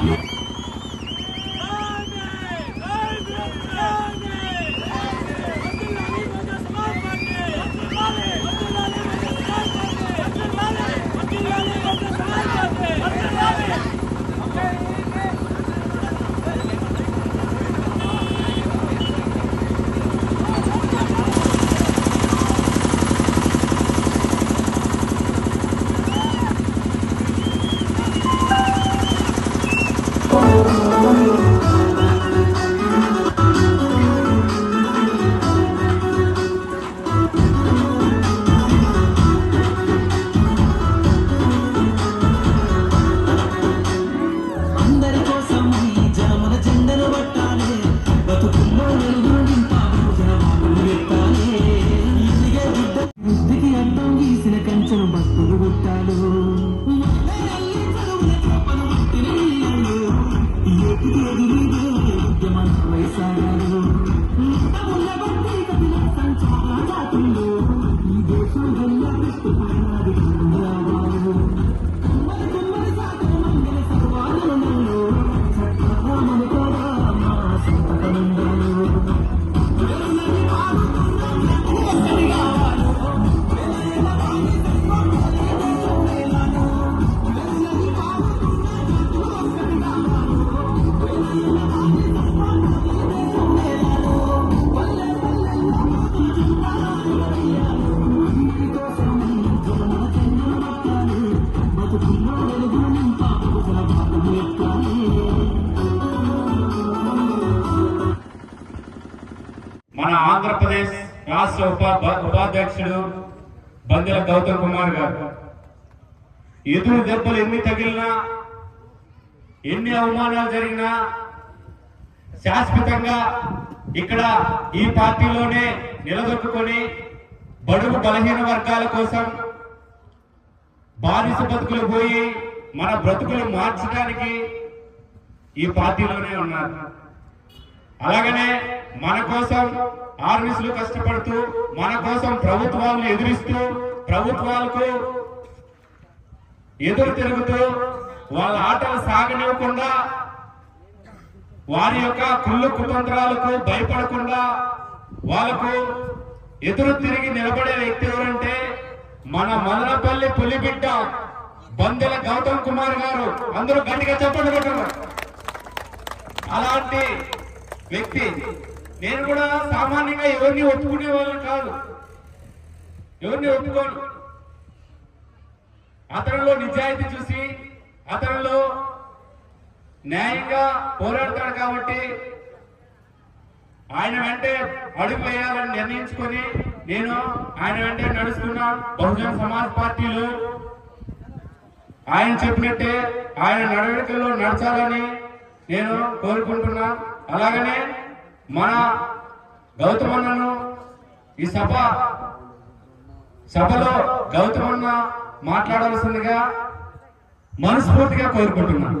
Yeah. Oh, Demonstration. మన ఆంధ్రప్రదేశ్ రాష్ట్ర ఉపాధ్యక్షుడు బందెల గౌతమ్ కుమార్ గారు. ఎదురు దెబ్బలు ఎన్ని తగిలినా ఎన్ని అవమానాలు జరిగినా శాశ్వతంగా ఇక్కడ ఈ పార్టీలోనే నిలదొక్కుని బడుగు బలహీన వర్గాల కోసం బానిస బతుకులు పోయి మన బ్రతుకులు మార్చడానికి ఈ పార్టీలోనే ఉన్నారు. అలాగనే మన కోసం ఆర్మీసులు కష్టపడుతూ మన కోసం ప్రభుత్వాలను ఎదిరిస్తూ ప్రభుత్వాలకు ఎదురు తిరుగుతూ వాళ్ళ ఆటలు సాగనివ్వకుండా వారి యొక్క కుళ్ళు కుతంత్రాలకు భయపడకుండా వాళ్ళకు ఎదురు తిరిగి నిలబడే వ్యక్తి ఎవరంటే మన మదనపల్లి పులిబిడ్డ. బందెల గౌతమ్ కుమార్ గారు అందరూ గట్టిగా చెప్పండి కొట్టండి. అలాంటి వ్యక్తి నేను కూడా సామాన్యంగా ఎవరిని ఒప్పుకునే వాళ్ళని కాదు ఎవరిని ఒప్పుకోను అతనిలో నిజాయితీ చూసి అతనిలో న్యాయంగా పోరాడతాడు కాబట్టి ఆయన వెంటే అడుగు వేయాలని నిర్ణయించుకొని నేను ఆయన వెంటే నడుస్తున్నా బహుజన సమాజ్ పార్టీలో ఆయన చెప్పినట్టే ఆయన నడవడికల్లో నడచాలని నేను కోరుకుంటున్నా. అలాగనే మన గౌతమన్నను ఈ సభ సభలో గౌతమన్న మాట్లాడవలసిందిగా మనస్ఫూర్తిగా కోరుకుంటున్నాను